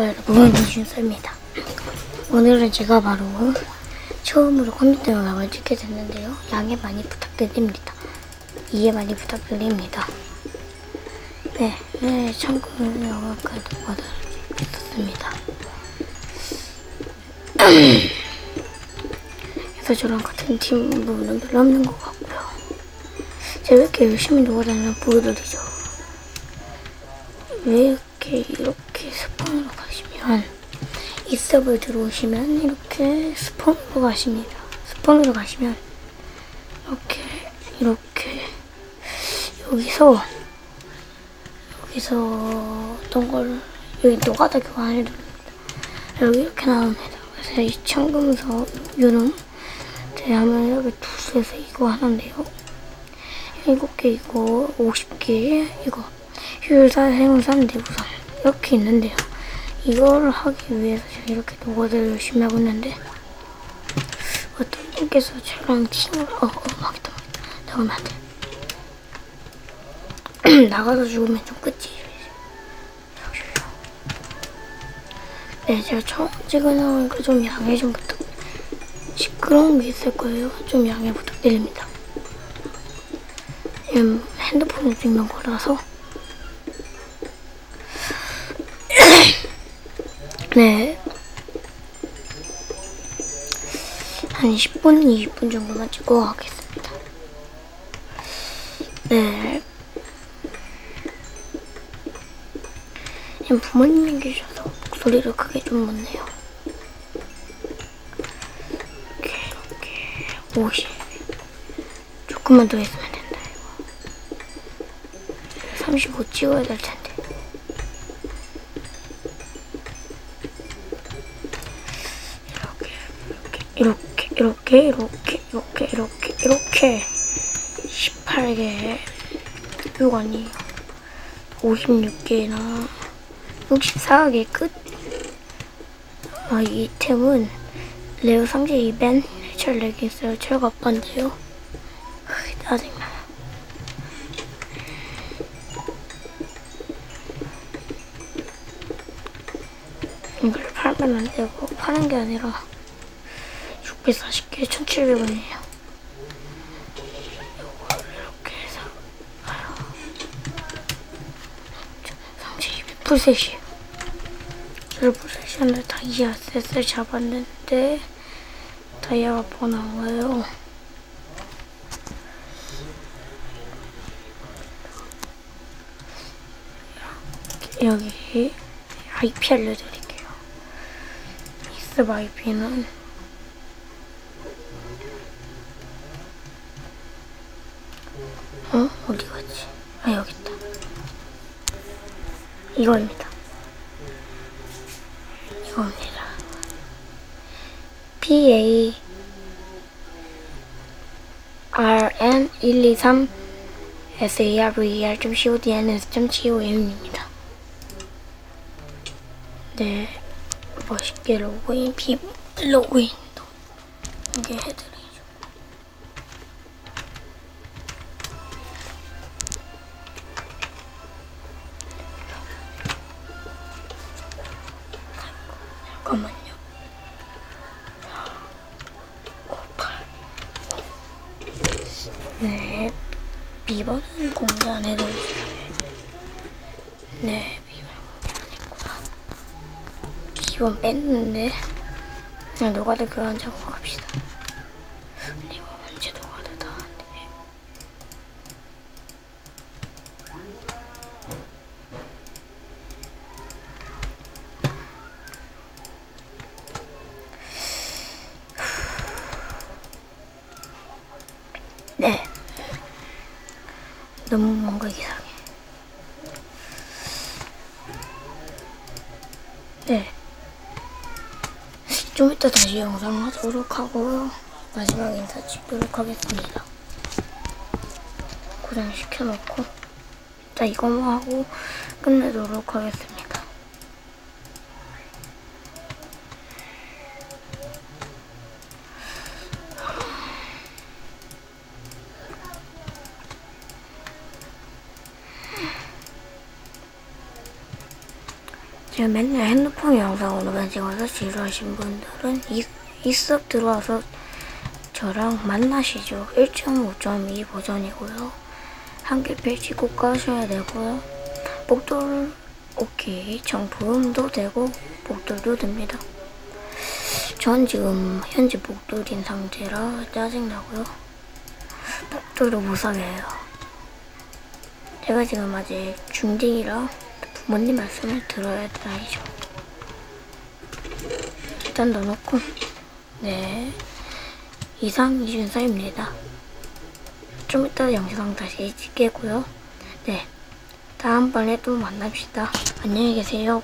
안녕하십니까 여러분 이준서입니다. 오늘은 제가 바로 처음으로 컴퓨터 영상을 찍게 됐는데요. 양해 많이 부탁드립니다. 이해 많이 부탁드립니다. 네, 네 참고로 영화까지 받아주셨습니다. 그래서 저랑 같은 팀분은 별로 없는 것 같고요. 제가 왜 이렇게 열심히 녹아다니나 보여드리죠. 왜 이렇게 이렇게 스폰으로 가시면 이 서버에 들어오시면 이렇게 스폰으로 가십니다. 스폰으로 가시면 이렇게 이렇게 여기서 여기서 어떤 걸 여기 노가다 교환을 누릅니다. 여기 이렇게 나옵니다. 그래서 이 청금석 유능 대하면 여기 두수에서 이거 하나인데요. 일곱 개 이거 50개 이거 효율사 생산 대구상 이렇게 있는데요. 이걸 하기 위해서 제가 이렇게 노가다를 열심히 하고 있는데 어떤 분께서 저랑 팀을 어, 어 막있다 나가면 안 돼. 나가서 죽으면 좀 끝이. 네, 제가 처음 찍은 거니까 좀 양해 좀 부탁. 시끄러운 게 있을 거예요. 좀 양해 부탁드립니다. 핸드폰을 찍는 거라서. 네. 한 10분, 20분 정도만 찍고 가겠습니다. 네. 부모님이 계셔서 목소리를 크게 좀 못내요. 이렇게, 이렇게, 50. 조금만 더 했으면 된다, 이거. 35 찍어야 될 텐데. 이렇게 이렇게 이렇게 이렇게 이렇게 이렇게 18개 요관이 56개나 64개 끝. 아, 이 템은 레오 상자 이벤트 해철 레깅스를 철갑반데요. 짜증나. 이걸 팔면 안 되고 파는 게 아니라 640개 1,700원이에요. 이걸 이렇게 해서 아유 32 풀셋이에요. 저를 풀셋이었는데 다이아 셋을 잡았는데 다이아가 뭐 나와요. 여기 IP 알려드릴게요. 이스 IP는 어? 어디 갔지? 아 여기 있다. 이거입니다. 이겁니다. P A R N 123 S A R V E R C O D N S C O M입니다. 네, 멋있게 로그인 비 로그인도 이게 해드려. 잠깐만요. 네, 비번은 공개 안 해드릴게요. 네, 비번 공개 안 했구나. 비번 뺐는데, 그냥 노가다 교환 작업합시다. 이거 언제 노가다 다 하는데. 네. 너무 뭔가 이상해. 네. 좀 이따 다시 영상 하도록 하고 마지막 인사 찍도록 하겠습니다. 고정시켜놓고 이따 이거만 하고 끝내도록 하겠습니다. 제가 맨날 핸드폰 영상으로만 찍어서 지루하신 분들은 이, 이 수업 들어와서 저랑 만나시죠. 1.5.2 버전이고요. 한개 필지 꼭 까셔야 되고요. 목도를 오케이 정품도 되고 목도도 됩니다. 전 지금 현재 목도린 상태라 짜증나고요. 못 사게요. 제가 지금 아직 중딩이라 부모님 말씀을 들어야 될 나이죠. 일단 넣어놓고 네 이상 이준서입니다. 좀 이따 영상 다시 찍겠고요. 네 다음번에 또 만납시다. 안녕히 계세요.